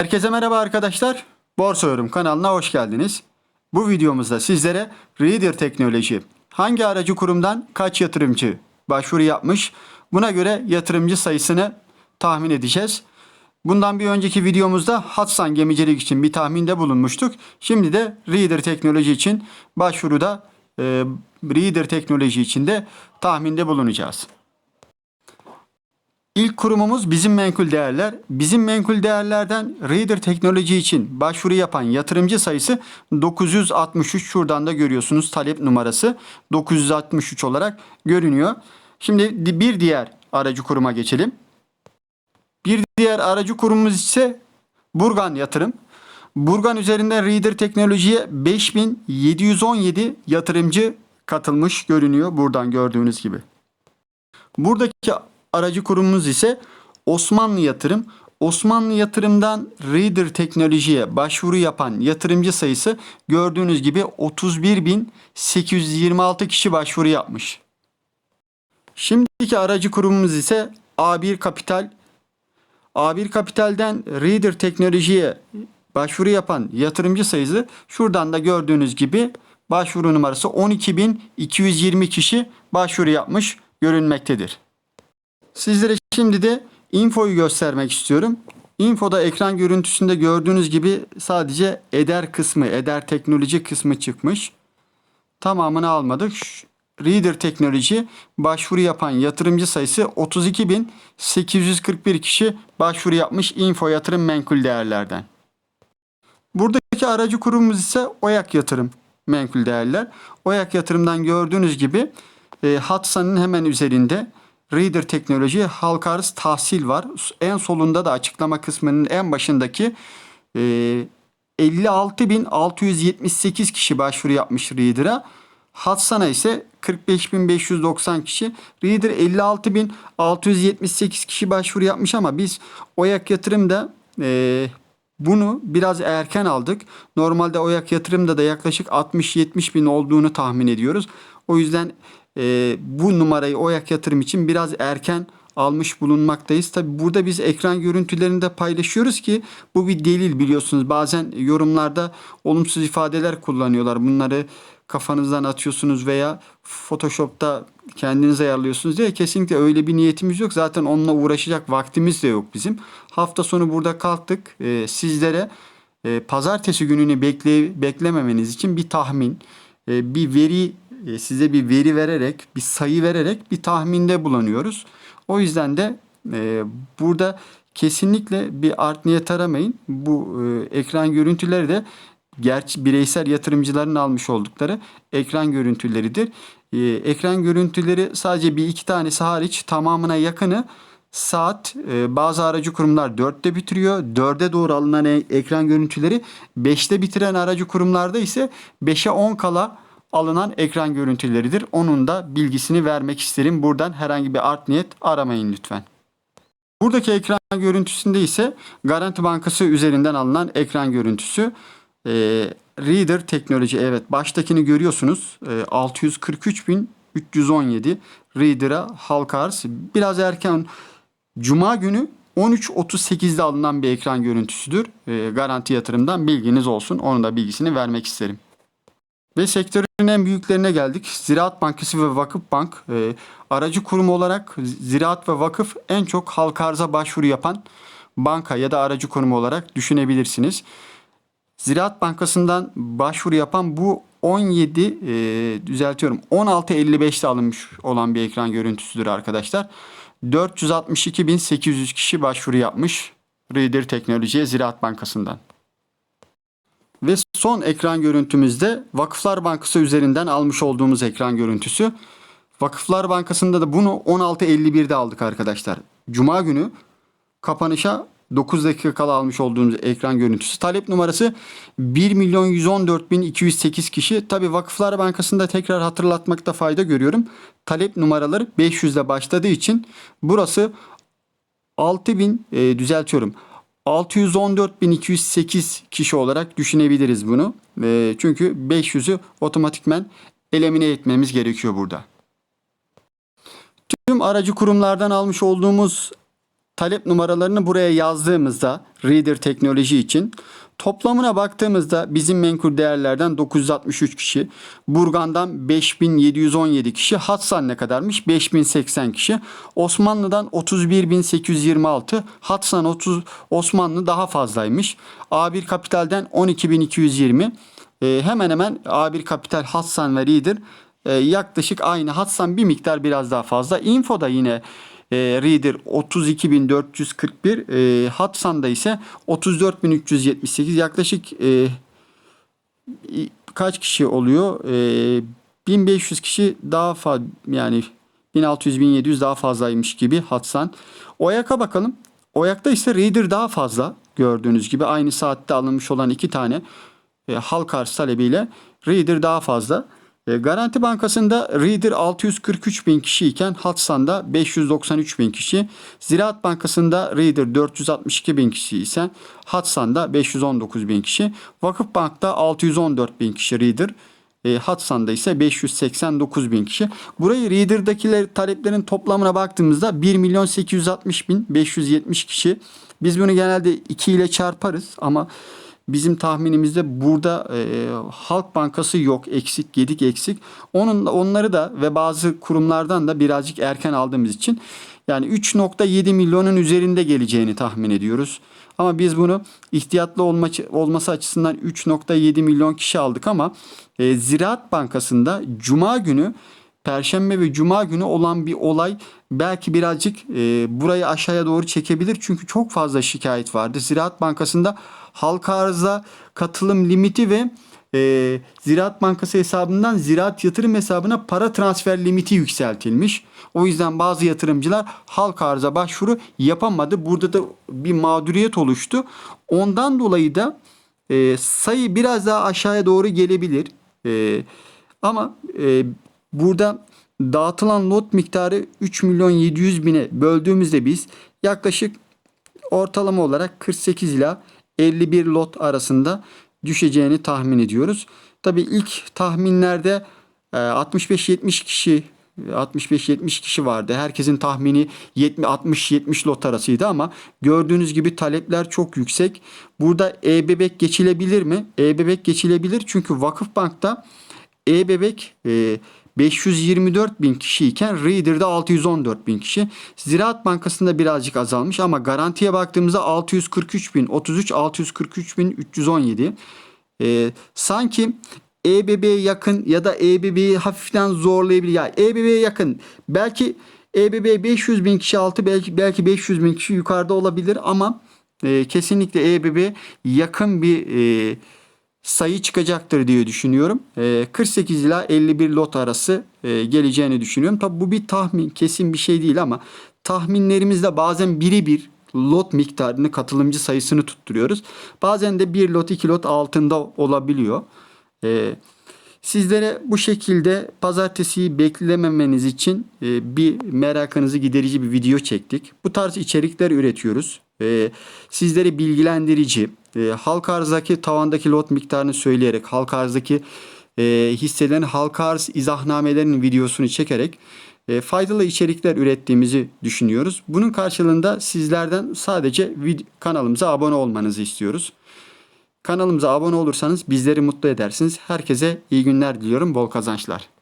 Herkese merhaba arkadaşlar. Borsa Yorum kanalına hoş geldiniz. Bu videomuzda sizlere Reader Teknoloji hangi aracı kurumdan kaç yatırımcı başvuru yapmış buna göre yatırımcı sayısını tahmin edeceğiz. Bundan bir önceki videomuzda Hatsan gemicilik için bir tahminde bulunmuştuk. Şimdi de Reader Teknoloji için başvuruda e, Reader Teknoloji için de tahminde bulunacağız. İlk kurumumuz bizim menkul değerler. Bizim menkul değerlerden Reader teknoloji için başvuru yapan yatırımcı sayısı 963. Şuradan da görüyorsunuz talep numarası 963 olarak görünüyor. Şimdi di- bir diğer aracı kuruma geçelim. Bir diğer aracı kurumumuz ise Burgan Yatırım. Burgan üzerinden Reader Teknoloji'ye 5717 yatırımcı katılmış görünüyor buradan gördüğünüz gibi. Buradaki aracı kurumumuz ise Osmanlı Yatırım. Osmanlı Yatırım'dan Reader Teknoloji'ye başvuru yapan yatırımcı sayısı gördüğünüz gibi 31.826 kişi başvuru yapmış. Şimdiki aracı kurumumuz ise A1 Kapital. A1 Kapital'den Reader Teknoloji'ye başvuru yapan yatırımcı sayısı şuradan da gördüğünüz gibi başvuru numarası 12.220 kişi başvuru yapmış görünmektedir. Sizlere şimdi de infoyu göstermek istiyorum. Infoda ekran görüntüsünde gördüğünüz gibi sadece Eder kısmı, Eder teknoloji kısmı çıkmış. Tamamını almadık. Reader teknoloji başvuru yapan yatırımcı sayısı 32.841 kişi başvuru yapmış info yatırım menkul değerlerden. Buradaki aracı kurumumuz ise Oyak Yatırım Menkul Değerler. Oyak Yatırım'dan gördüğünüz gibi e, Hatsa'nın hemen üzerinde Reader Teknoloji halka arz tahsil var. En solunda da açıklama kısmının en başındaki e, 56.678 kişi başvuru yapmış Reader'a. Hatsana ise 45.590 kişi. Reader 56.678 kişi başvuru yapmış ama biz Oyak Yatırım'da e, bunu biraz erken aldık. Normalde Oyak Yatırım'da da yaklaşık 60-70 bin olduğunu tahmin ediyoruz. O yüzden e, bu numarayı Oyak Yatırım için biraz erken almış bulunmaktayız. Tabi burada biz ekran görüntülerini de paylaşıyoruz ki bu bir delil biliyorsunuz. Bazen yorumlarda olumsuz ifadeler kullanıyorlar. Bunları kafanızdan atıyorsunuz veya Photoshop'ta kendiniz ayarlıyorsunuz diye kesinlikle öyle bir niyetimiz yok. Zaten onunla uğraşacak vaktimiz de yok bizim. Hafta sonu burada kalktık. Ee, sizlere e, pazartesi gününü bekle, beklememeniz için bir tahmin, e, bir veri size bir veri vererek, bir sayı vererek bir tahminde bulunuyoruz. O yüzden de e, burada kesinlikle bir art niyet aramayın. Bu e, ekran görüntüleri de gerçi bireysel yatırımcıların almış oldukları ekran görüntüleridir. E, ekran görüntüleri sadece bir iki tanesi hariç tamamına yakını saat e, bazı aracı kurumlar 4'te bitiriyor. 4'e doğru alınan e- ekran görüntüleri 5'te bitiren aracı kurumlarda ise 5'e 10 kala alınan ekran görüntüleridir. Onun da bilgisini vermek isterim. Buradan herhangi bir art niyet aramayın lütfen. Buradaki ekran görüntüsünde ise Garanti Bankası üzerinden alınan ekran görüntüsü. Ee, Reader teknoloji evet baştakini görüyorsunuz. Ee, 643.317 Reader'a halka arz. Biraz erken Cuma günü 13.38'de alınan bir ekran görüntüsüdür. Ee, garanti yatırımdan bilginiz olsun. Onun da bilgisini vermek isterim. Ve sektörün en büyüklerine geldik. Ziraat Bankası ve Vakıf Bank e, aracı kurum olarak Ziraat ve Vakıf en çok halka arza başvuru yapan banka ya da aracı kurum olarak düşünebilirsiniz. Ziraat Bankası'ndan başvuru yapan bu 17 e, düzeltiyorum 16.55'te alınmış olan bir ekran görüntüsüdür arkadaşlar. 462.800 kişi başvuru yapmış Reader Teknoloji'ye Ziraat Bankası'ndan. Ve son ekran görüntümüzde Vakıflar Bankası üzerinden almış olduğumuz ekran görüntüsü. Vakıflar Bankası'nda da bunu 16.51'de aldık arkadaşlar. Cuma günü kapanışa 9 dakika kala almış olduğumuz ekran görüntüsü. Talep numarası 1 milyon 114 bin 208 kişi. Tabi Vakıflar Bankası'nda tekrar hatırlatmakta fayda görüyorum. Talep numaraları 500 ile başladığı için burası 6000 e, düzeltiyorum. 614.208 kişi olarak düşünebiliriz bunu. E, çünkü 500'ü otomatikmen elimine etmemiz gerekiyor burada. Tüm aracı kurumlardan almış olduğumuz talep numaralarını buraya yazdığımızda Reader teknoloji için toplamına baktığımızda bizim menkul değerlerden 963 kişi, Burgan'dan 5717 kişi, Hatsan ne kadarmış? 5080 kişi. Osmanlı'dan 31826, Hatsan 30 Osmanlı daha fazlaymış. A1 Kapital'den 12220. Ee, hemen hemen A1 Kapital, Hatsan ve Reader e, yaklaşık aynı. Hatsan bir miktar biraz daha fazla. Info'da yine e, Reader 32.441, e, Hatsan'da ise 34.378 yaklaşık e, kaç kişi oluyor? E, 1500 kişi daha fazla yani 1600-1700 daha fazlaymış gibi Hatsan. Oyak'a bakalım. Oyak'ta ise Reader daha fazla gördüğünüz gibi aynı saatte alınmış olan iki tane e, halk arz talebiyle Reader daha fazla. E, Garanti Bankası'nda Reader 643 bin kişi iken Hatsan'da 593 bin kişi. Ziraat Bankası'nda Reader 462 bin kişi ise Hatsan'da 519 bin kişi. Vakıfbank'ta 614 bin kişi Reader. E, Hatsan'da ise 589 bin kişi. Burayı Reader'dakiler taleplerin toplamına baktığımızda 1 milyon 860 bin 570 kişi. Biz bunu genelde 2 ile çarparız ama bizim tahminimizde burada e, Halk Bankası yok eksik gedik eksik. Onun onları da ve bazı kurumlardan da birazcık erken aldığımız için yani 3.7 milyonun üzerinde geleceğini tahmin ediyoruz. Ama biz bunu ihtiyatlı olma, olması açısından 3.7 milyon kişi aldık ama e, Ziraat Bankası'nda Cuma günü Perşembe ve Cuma günü olan bir olay belki birazcık e, burayı aşağıya doğru çekebilir. Çünkü çok fazla şikayet vardı. Ziraat Bankası'nda halka arıza katılım limiti ve e, Ziraat Bankası hesabından Ziraat Yatırım hesabına para transfer limiti yükseltilmiş. O yüzden bazı yatırımcılar halka arıza başvuru yapamadı. Burada da bir mağduriyet oluştu. Ondan dolayı da e, sayı biraz daha aşağıya doğru gelebilir. E, ama e, burada dağıtılan lot miktarı 3 milyon 700 bine böldüğümüzde biz yaklaşık ortalama olarak 48 ila 51 lot arasında düşeceğini tahmin ediyoruz. Tabi ilk tahminlerde e, 65-70 kişi 65-70 kişi vardı. Herkesin tahmini 60-70 lot arasıydı ama gördüğünüz gibi talepler çok yüksek. Burada e-bebek geçilebilir mi? E-bebek geçilebilir çünkü Vakıfbank'ta e-bebek e, 524 bin kişi iken Reader'da 614 bin kişi. Ziraat Bankası'nda birazcık azalmış ama garantiye baktığımızda 643 bin 33 643 bin 317. E, sanki EBB'ye yakın ya da EBB'yi hafiften zorlayabilir. Yani EBB'ye yakın belki EBB 500 bin kişi altı belki belki 500 bin kişi yukarıda olabilir ama e, kesinlikle EBB yakın bir e, sayı çıkacaktır diye düşünüyorum. E, 48 ila 51 lot arası e, geleceğini düşünüyorum. Tabi bu bir tahmin kesin bir şey değil ama tahminlerimizde bazen biri bir lot miktarını katılımcı sayısını tutturuyoruz. Bazen de bir lot iki lot altında olabiliyor. E, Sizlere bu şekilde pazartesiyi beklememeniz için e, bir merakınızı giderici bir video çektik. Bu tarz içerikler üretiyoruz. E, Sizleri bilgilendirici, e, halka arzdaki tavandaki lot miktarını söyleyerek, halka arzdaki e, hisselerin halka arz izahnamelerinin videosunu çekerek e, faydalı içerikler ürettiğimizi düşünüyoruz. Bunun karşılığında sizlerden sadece kanalımıza abone olmanızı istiyoruz. Kanalımıza abone olursanız bizleri mutlu edersiniz. Herkese iyi günler diliyorum. Bol kazançlar.